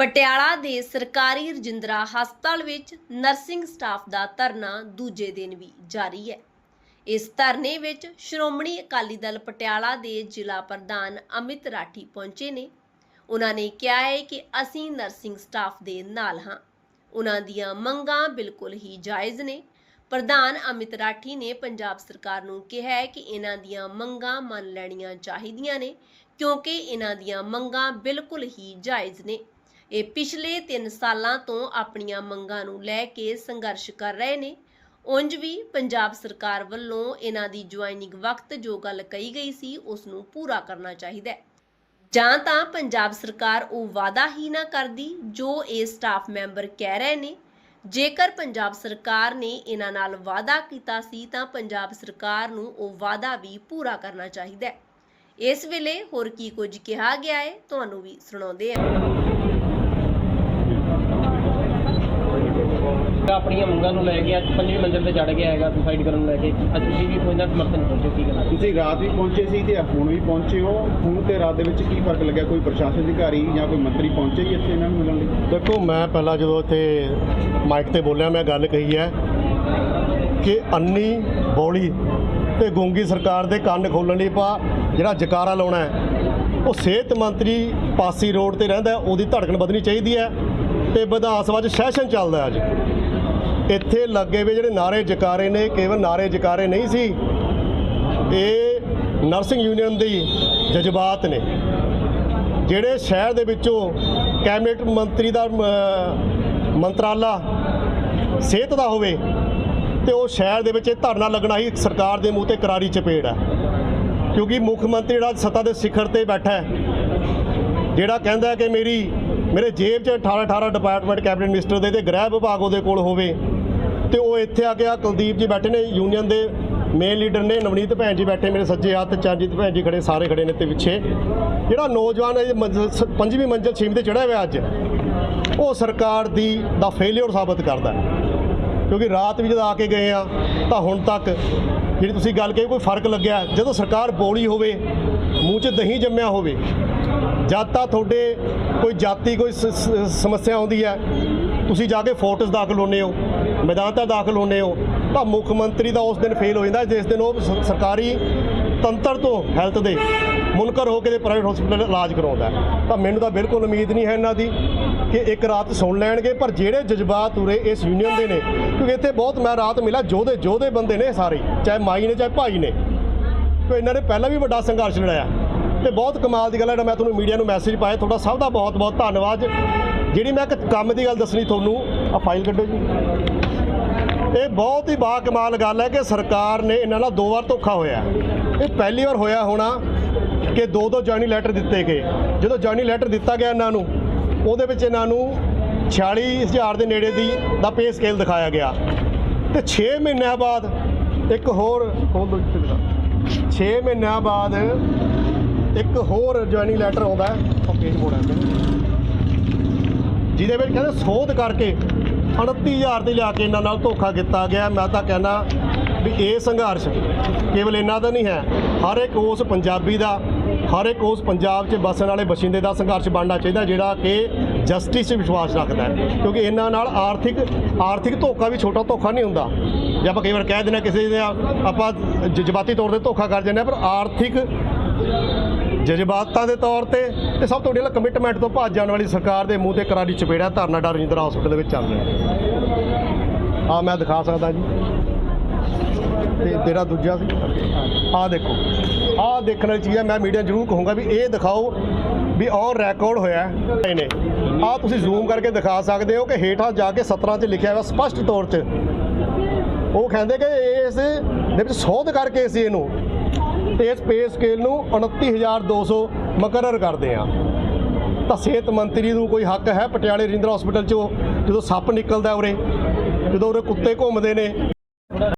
ਪਟਿਆਲਾ ਦੇ ਸਰਕਾਰੀ ਰਜਿੰਦਰਾ ਹਸਪਤਾਲ ਵਿੱਚ ਨਰਸਿੰਗ ਸਟਾਫ ਦਾ ਧਰਨਾ ਦੂਜੇ ਦਿਨ ਵੀ ਜਾਰੀ ਹੈ। ਇਸ ਧਰਨੇ ਵਿੱਚ ਸ਼੍ਰੋਮਣੀ ਅਕਾਲੀ ਦਲ ਪਟਿਆਲਾ ਦੇ ਜ਼ਿਲ੍ਹਾ ਪ੍ਰਧਾਨ ਅਮਿਤ ਰਾਠੀ ਪਹੁੰਚੇ ਨੇ। ਉਹਨਾਂ ਨੇ ਕਿਹਾ ਹੈ ਕਿ ਅਸੀਂ ਨਰਸਿੰਗ ਸਟਾਫ ਦੇ ਨਾਲ ਹਾਂ। ਉਹਨਾਂ ਦੀਆਂ ਮੰਗਾਂ ਬਿਲਕੁਲ ਹੀ ਜਾਇਜ਼ ਨੇ। ਪ੍ਰਧਾਨ ਅਮਿਤ ਰਾਠੀ ਨੇ ਪੰਜਾਬ ਸਰਕਾਰ ਨੂੰ ਕਿਹਾ ਹੈ ਕਿ ਇਹਨਾਂ ਦੀਆਂ ਮੰਗਾਂ ਮੰਨ ਲੈਣੀਆਂ ਚਾਹੀਦੀਆਂ ਨੇ, ਕਿਉਂਕਿ ਇਹਨਾਂ ਦੀਆਂ ਮੰਗਾਂ ਬਿਲਕੁਲ ਹੀ ਜਾਇਜ਼ ਨੇ। ਇਹ ਪਿਛਲੇ 3 ਸਾਲਾਂ ਤੋਂ ਆਪਣੀਆਂ ਮੰਗਾਂ ਨੂੰ ਲੈ ਕੇ ਸੰਘਰਸ਼ ਕਰ ਰਹੇ ਨੇ। ਉਂਝ ਵੀ ਪੰਜਾਬ ਸਰਕਾਰ ਵੱਲੋਂ ਇਹਨਾਂ ਦੀ ਜੁਆਇਨਿੰਗ ਵਕਤ ਜੋ ਗੱਲ ਕਹੀ ਗਈ ਸੀ ਉਸ ਨੂੰ ਪੂਰਾ ਕਰਨਾ ਚਾਹੀਦਾ ਹੈ। ਜਾਂ ਤਾਂ ਪੰਜਾਬ ਸਰਕਾਰ ਉਹ ਵਾਅਦਾ ਹੀ ਨਾ ਕਰਦੀ ਜੋ ਇਹ ਸਟਾਫ ਮੈਂਬਰ ਕਹਿ ਰਹੇ ਨੇ। ਜੇਕਰ ਪੰਜਾਬ ਸਰਕਾਰ ਨੇ ਇਹਨਾਂ ਨਾਲ ਵਾਅਦਾ ਕੀਤਾ ਸੀ, ਤਾਂ ਪੰਜਾਬ ਸਰਕਾਰ ਨੂੰ ਉਹ ਵਾਅਦਾ ਵੀ ਪੂਰਾ ਕਰਨਾ ਚਾਹੀਦਾ ਹੈ। ਇਸ ਵੇਲੇ ਹੋਰ ਕੀ ਕੁਝ ਕਿਹਾ ਗਿਆ ਹੈ, ਤੁਹਾਨੂੰ ਵੀ ਸੁਣਾਉਂਦੇ ਹਾਂ। ਆਪਣੀਆਂ ਮੰਗਾਂ ਨੂੰ ਲੈ ਕੇ ਅੱਜ ਪੰਜਵੀਂ ਮੰਜ਼ਿਲ ਤੇ ਚੜ ਗਿਆ ਹੈਗਾ ਸੁਸਾਈਡ ਕਰਨ ਨੂੰ ਲੈ ਕੇ। ਅੱਜ ਤੁਸੀਂ ਵੀ ਕੋਈ ਨਾ ਸਮਰਥਨ ਪਹੁੰਚੇ ਕੀ ਕਹਿਣਾ ਤੁਸੀਂ ਰਾਤ ਵੀ ਪਹੁੰਚੇ ਸੀ ਤੇ ਹੁਣ ਵੀ ਪਹੁੰਚੇ ਹੋ। ਹੁਣ ਤੇ ਰਾਤ ਦੇ ਵਿੱਚ ਕੀ ਫ਼ਰਕ ਲੱਗਿਆ? ਕੋਈ ਪ੍ਰਸ਼ਾਸਨ ਅਧਿਕਾਰੀ ਜਾਂ ਕੋਈ ਮੰਤਰੀ ਪਹੁੰਚੇ ਹੀ ਇੱਥੇ ਇਹਨਾਂ ਨੂੰ ਮਿਲਣ ਲਈ? ਦੇਖੋ ਮੈਂ ਪਹਿਲਾਂ ਜਦੋਂ ਇੱਥੇ ਮਾਈਕ ਤੇ ਬੋਲਿਆ ਮੈਂ ਗੱਲ ਕਹੀ ਹੈ ਕਿ ਅੰਨੀ ਬੋਲੀ ਤੇ ਗੂੰਗੀ ਸਰਕਾਰ ਦੇ ਕੰਨ ਖੋਲਣ ਲਈ ਪਾ ਜਿਹੜਾ ਜਕਾਰਾ ਲਾਉਣਾ ਹੈ ਉਹ ਸਿਹਤ ਮੰਤਰੀ ਪਾਸੀ ਰੋਡ ਤੇ ਰਹਿੰਦਾ ਉਹਦੀ ਧੜਕਣ ਵਧਣੀ ਚਾਹੀਦੀ ਹੈ ਤੇ ਵਿਧਾਨ ਸਭਾ 'ਚ ਸੈਸ਼ਨ ਚੱਲਦਾ ਅੱਜ। ਇੱਥੇ ਲੱਗੇ ਵੇ ਜਿਹੜੇ ਨਾਰੇ ਜਕਾਰੇ ਨੇ, ਕੇਵਲ ਨਾਰੇ ਜਕਾਰੇ ਨਹੀਂ ਸੀ, ਇਹ ਨਰਸਿੰਗ ਯੂਨੀਅਨ ਦੀ ਜਜ਼ਬਾਤ ਨੇ। ਜਿਹੜੇ ਸ਼ਹਿਰ ਦੇ ਵਿੱਚੋਂ ਕੈਬਨਿਟ ਮੰਤਰੀ ਦਾ ਮੰਤਰਾਲਾ ਸਿਹਤ ਦਾ ਹੋਵੇ, ਤੇ ਉਹ ਸ਼ਹਿਰ ਦੇ ਵਿੱਚ ਇਹ ਧਰਨਾ ਲੱਗਣਾ ਹੀ ਸਰਕਾਰ ਦੇ ਮੂੰਹ ਤੇ ਕਰਾਰੀ ਚਪੇੜ ਹੈ। ਕਿਉਂਕਿ ਮੁੱਖ ਮੰਤਰੀ ਜਿਹੜਾ ਸੱਤਾ ਦੇ ਸਿਖਰ ਤੇ ਬੈਠਾ ਹੈ, ਜਿਹੜਾ ਕਹਿੰਦਾ ਕਿ ਮੇਰੀ ਮੇਰੇ ਜੇਬ 'ਚ 18 18 ਡਿਪਾਰਟਮੈਂਟ ਕੈਬਨਿਟ ਮਿਨਿਸਟਰ ਦੇ ਤੇ ਗ੍ਰਹਿ ਵਿਭਾਗ ਉਹਦੇ ਕੋਲ ਹੋਵੇ। ਤੇ ਉਹ ਇੱਥੇ ਆ ਕੇ ਆ ਕੁਲਦੀਪ ਜੀ ਬੈਠੇ ਨੇ ਯੂਨੀਅਨ ਦੇ ਮੇਨ ਲੀਡਰ ਨੇ, ਨਵਨੀਤ ਭੈਣ ਜੀ ਬੈਠੇ ਮੇਰੇ ਸੱਜੇ ਹੱਥ, ਚਰਨਜੀਤ ਭੈਣ ਜੀ ਖੜੇ, ਸਾਰੇ ਖੜੇ ਨੇ ਤੇ ਪਿੱਛੇ। ਜਿਹੜਾ ਨੌਜਵਾਨ ਇਹ ਸ- ਪੰਜਵੀਂ ਮੰਜ਼ਿਲ ਛੇਵੀਂ ਤੇ ਚੜ੍ਹਿਆ ਹੋਇਆ ਅੱਜ, ਉਹ ਸਰਕਾਰ ਦੀ ਦਾ ਫੇਲਿਅਰ ਸਾਬਤ ਕਰਦਾ ਕਿਉਂਕਿ ਰਾਤ ਵੀ ਜਦ ਆ ਕੇ ਗਏ ਆ, ਤਾਂ ਹੁਣ ਤੱਕ ਜਿਹੜੀ ਤੁਸੀਂ ਗੱਲ ਕਹੀ, ਕੋਈ ਫ਼ਰਕ ਲੱਗਿਆ। ਜਦੋਂ ਸਰਕਾਰ ਬੋਲੀ ਹੋਵੇ, ਮੂੰਹ 'ਚ ਦਹੀਂ ਜੰਮਿਆ ਹੋਵੇ ਜਦ ਤਾਂ ਤੁਹਾਡੇ ਕੋਈ ਜਾਤੀ, ਕੋਈ ਸ- ਸਮੱਸਿਆ ਆਉਂਦੀ ਹੈ, ਤੁਸੀਂ ਜਾ ਕੇ ਫੋਰਟਸ ਦਾਖਲ ਹੁੰਦੇ ਹੋ, ਮੈਦਾਨ ਤੇ ਦਾਖਲ ਹੁੰਦੇ ਹੋ, ਤਾਂ ਮੁੱਖ ਮੰਤਰੀ ਦਾ ਉਸ ਦਿਨ ਫੇਲ ਹੋ ਜਾਂਦਾ, ਜਿਸ ਦਿਨ ਉਹ ਸਰਕਾਰੀ ਤੰਤਰ ਤੋਂ ਹੈਲਥ ਦੇ ਮੁਨਕਰ ਹੋ ਕੇ ਦੇ ਪ੍ਰਾਈਵੇਟ ਹਸਪੀਟਲ ਇਲਾਜ ਕਰਾਉਂਦਾ ਤਾਂ ਮੈਨੂੰ ਤਾਂ ਬਿਲਕੁਲ ਉਮੀਦ ਨਹੀਂ ਹੈ ਇਹਨਾਂ ਦੀ ਕਿ ਇੱਕ ਰਾਤ ਸੁਣ ਲੈਣਗੇ, ਪਰ ਜਿਹੜੇ ਜਜ਼ਬਾਤ ਉਰੇ ਇਸ ਯੂਨੀਅਨ ਦੇ ਨੇ, ਕਿਉਂਕਿ ਇੱਥੇ ਬਹੁਤ ਮੈਂ ਰਾਤ ਮਿਲਿਆ, ਜੋਧੇ ਜੋਧੇ ਬੰਦੇ ਨੇ ਸਾਰੇ, ਚਾਹੇ ਮਾਈ ਨੇ, ਚਾਹੇ ਭਾਈ ਨੇ। ਕਿ ਇਹਨਾਂ ਨੇ ਪਹਿਲਾਂ ਵੀ ਵੱਡਾ ਸੰਘਰਸ਼ ਲੜਾਇਆ। ਤੇ ਬਹੁਤ ਕਮਾਲ ਦੀ ਗੱਲ ਹੈ ਜਿਹੜਾ ਮੈਂ ਤੁਹਾਨੂੰ ਮੀਡੀਆ ਨੂੰ ਮੈਸੇਜ ਪਾਇਆ, ਤੁਹਾਡਾ ਸਭ ਦਾ ਬਹੁਤ ਬਹੁਤ ਧੰਨਵਾਦ। ਜਿਹੜੀ ਮੈਂ ਇੱਕ ਕੰਮ ਦੀ ਗੱਲ ਦੱਸਣੀ ਤੁਹਾਨੂੰ ਆ ਫਾਈਲ ਕੱਢੋ ਜੀ। ਇਹ ਬਹੁਤ ਹੀ ਬਾ ਕਮਾਲ ਗੱਲ ਹੈ ਕਿ ਸਰਕਾਰ ਨੇ ਇਹਨਾਂ ਨਾਲ ਦੋ ਵਾਰ ਧੋਖਾ ਹੋਇਆ ਇਹ ਪਹਿਲੀ ਵਾਰ ਹੋਇਆ ਹੋਣਾ ਕਿ ਦੋ ਦੋ ਜੁਆਇਨਿੰਗ ਲੈਟਰ ਦਿੱਤੇ ਗਏ। ਜਦੋਂ ਜੁਆਇਨਿੰਗ ਲੈਟਰ ਦਿੱਤਾ ਗਿਆ ਇਹਨਾਂ ਨੂੰ, ਉਹਦੇ ਵਿੱਚ ਇਹਨਾਂ ਨੂੰ 46000 ਦੇ ਨੇੜੇ ਦੀ ਦਾ ਪੇ ਸਕੇਲ ਦਿਖਾਇਆ ਗਿਆ। ਤੇ 6 ਮਹੀਨਿਆਂ ਬਾਅਦ ਇੱਕ ਹੋਰ ਖੋਲ ਦੋ ਜਿੱਥੇ 6 ਮਹੀਨਿਆਂ ਬਾਅਦ ਇੱਕ ਹੋਰ ਜੁਆਇਨਿੰਗ ਲੈਟਰ ਆਉਂਦਾ ਹੈ। ਉਹ ਪੇਜ ਮੋੜਿਆ ਜਿਹਦੇ ਵਿੱਚ ਕਹਿੰਦੇ ਸੋਧ ਕਰਕੇ 38000 ਤੇ ਲਿਆ ਕੇ ਇਹਨਾਂ ਨਾਲ ਧੋਖਾ ਕੀਤਾ ਗਿਆ। ਮੈਂ ਤਾਂ ਕਹਿੰਦਾ ਵੀ ਇਹ ਸੰਘਰਸ਼ ਕੇਵਲ ਇਹਨਾਂ ਦਾ ਨਹੀਂ ਹੈ। ਹਰ ਇੱਕ ਉਸ ਪੰਜਾਬੀ ਦਾ ਹਰ ਇੱਕ ਉਸ ਪੰਜਾਬ 'ਚ ਵਸਣ ਵਾਲੇ ਬਸ਼ਿੰਦੇ ਦਾ ਸੰਘਰਸ਼ ਬਣਨਾ ਚਾਹੀਦਾ ਜਿਹੜਾ ਕਿ ਜਸਟਿਸ 'ਚ ਵਿਸ਼ਵਾਸ ਰੱਖਦਾ ਹੈ। ਕਿਉਂਕਿ ਇਹਨਾਂ ਨਾਲ ਆਰਥਿਕ ਆਰਥਿਕ ਧੋਖਾ ਵੀ ਛੋਟਾ ਧੋਖਾ ਨਹੀਂ ਹੁੰਦਾ। ਜੇ ਆਪਾਂ ਕਈ ਵਾਰ ਕਹਿ ਦਿੰਦੇ ਹਾਂ ਕਿਸੇ ਦੇ ਆਪਾਂ ਜਜ਼ਬਾਤੀ ਤੌਰ ਤੇ ਧੋਖਾ ਕਰ ਜਾਂਦੇ ਹਾਂ ਪਰ ਆਰਥਿਕ ਜਜ਼ਬਾਤਾਂ ਦੇ ਤੌਰ ਤੇ ਤੇ ਸਭ ਤੋਂ ਵੱਡੀ ਕਮਿਟਮੈਂਟ ਤੋਂ ਭੱਜ ਜਾਣ ਵਾਲੀ ਸਰਕਾਰ ਦੇ ਮੂੰਹ ਤੇ ਕਰਾਰੀ ਚਪੇੜਾ ਧਰਨਾ ਡਰ ਰਜਿੰਦਰਾ ਹਸਪੀਟਲ ਦੇ ਵਿੱਚ ਚੱਲ ਰਿਹਾ ਆ ਮੈਂ ਦਿਖਾ ਸਕਦਾ ਜੀ। ਤੇ ਤੇਰਾ ਦੂਜਾ ਸੀ ਆ ਦੇਖੋ। ਆ ਦੇਖਣ ਵਾਲੀ ਚੀਜ਼ ਹੈ, ਮੈਂ ਮੀਡੀਆ ਜ਼ਰੂਰ ਕਹੂੰਗਾ ਵੀ ਇਹ ਦਿਖਾਓ ਵੀ ਔਨ ਰਿਕਾਰਡ ਹੋਇਆ ਹੈ। ਨੇ ਆ ਤੁਸੀਂ ਜ਼ੂਮ ਕਰਕੇ ਦਿਖਾ ਸਕਦੇ ਹੋ ਕਿ ਹੇਠਾਂ ਜਾ ਕੇ 17 'ਚ ਲਿਖਿਆ ਹੋਇਆ ਸਪਸ਼ਟ ਤੌਰ 'ਚ। ਉਹ ਕਹਿੰਦੇ ਕਿ ਇਸ ਦੇ ਵਿੱਚ ਸੋਧ ਕਰਕੇ ਸੀ ਇਹਨੂੰ। ਤੇ ਇਸ ਪੇ ਸਕੇਲ ਨੂੰ 29200 ਮੁਕਰਰ ਕਰਦੇ ਆ ਤਾਂ ਸਿਹਤ ਮੰਤਰੀ ਨੂੰ ਕੋਈ ਹੱਕ ਹੈ? ਪਟਿਆਲੇ ਰਿੰਦਰ ਹਸਪੀਟਲ 'ਚੋਂ ਜਦੋਂ ਸੱਪ ਨਿਕਲਦਾ ਉਰੇ, ਜਦੋਂ ਉਰੇ ਕੁੱਤੇ ਘੁੰਮਦੇ ਨੇ।